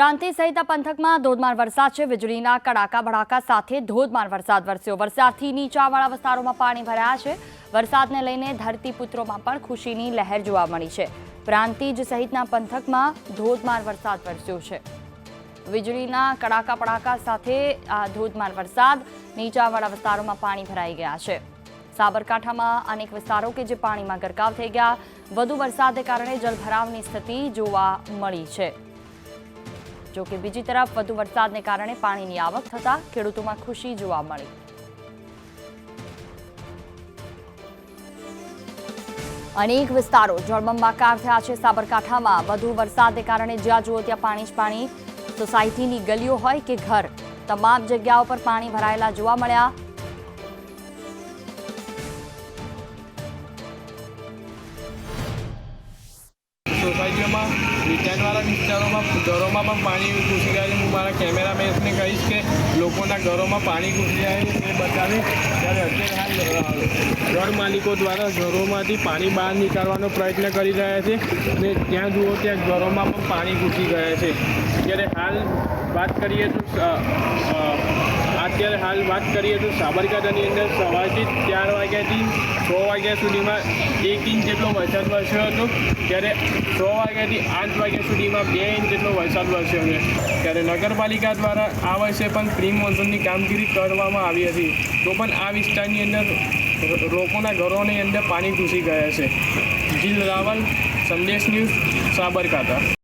પ્રાંતિજ સહિતના પંથકમાં ધોધમાર વરસાદ છે. વીજળીના કડાકા ભડાકા સાથે ધોધમાર વરસાદ વરસ્યો. વરસાદથી નીચાવાળા વિસ્તારોમાં પાણી ભરાયા છે. વરસાદને લઈને ધરતીપુત્રોમાં પણ ખુશીની લહેર જોવા મળી છે. પ્રાંતિજ સહિતના પંથકમાં ધોધમાર વરસાદ વરસ્યો છે. વીજળીના કડાકા પડાકા સાથે ધોધમાર વરસાદ નીચાવાળા વિસ્તારોમાં પાણી ભરાઈ ગયા છે. સાબરકાંઠામાં અનેક વિસ્તારો કે જે પાણીમાં ગરકાવ થઈ ગયા. વધુ વરસાદને કારણે જલભરાવની સ્થિતિ જોવા મળી છે. જો કે બીજી તરફ વધુ વરસાદને કારણે પાણીની આવક થતા ખેડૂતોમાં ખુશી જોવા મળી. અનેક વિસ્તારો જળબંબાકાર થયા છે. સાબરકાંઠામાં વધુ વરસાદને કારણે જ્યાં જુઓ ત્યાં પાણી જ પાણી સોસાયટીની ગલીઓ હોય કે ઘર. તમામ જગ્યાઓ પર પાણી ભરાયેલા જોવા મળ્યા. સોસાયટીઓમાં નીચાણવાળા વિસ્તારોમાં, ઘરોમાં પણ પાણી ઘૂસી જાય હું મારા કેમેરામેન્સને કહીશ કે લોકોના ઘરોમાં પાણી ઘૂસી જાય તે બતાવે ત્યારે અત્યારે હાલ ઘર માલિકો દ્વારા ઘરોમાંથી પાણી બહાર નીકાળવાનો પ્રયત્ન કરી રહ્યા છે. અને ત્યાં જુઓ ત્યાં ઘરોમાં પણ પાણી ઘૂસી ગયા છે. ત્યારે હાલ વાત કરીએ તો અત્યારે હાલ વાત કરીએ તો સાબરકાંઠાની અંદર સવારથી ચાર વાગ્યાથી છ વાગ્યા સુધીમાં એક ઇંચ જેટલો વરસાદ વરસ્યો હતો. ત્યારે છ વાગ્યાથી આઠ વાગ્યા સુધીમાં બે ઇંચ જેટલો વરસાદ વરસ્યો છે. ત્યારે નગરપાલિકા દ્વારા આ વર્ષે પણ પ્રી મોન્સૂનની કામગીરી કરવામાં આવી હતી. તો પણ આ વિસ્તારની અંદર લોકોના ઘરોની અંદર પાણી ઘૂસી ગયા છે. જીલ રાવલ, સંદેશ ન્યૂઝ, સાબરકાંઠા.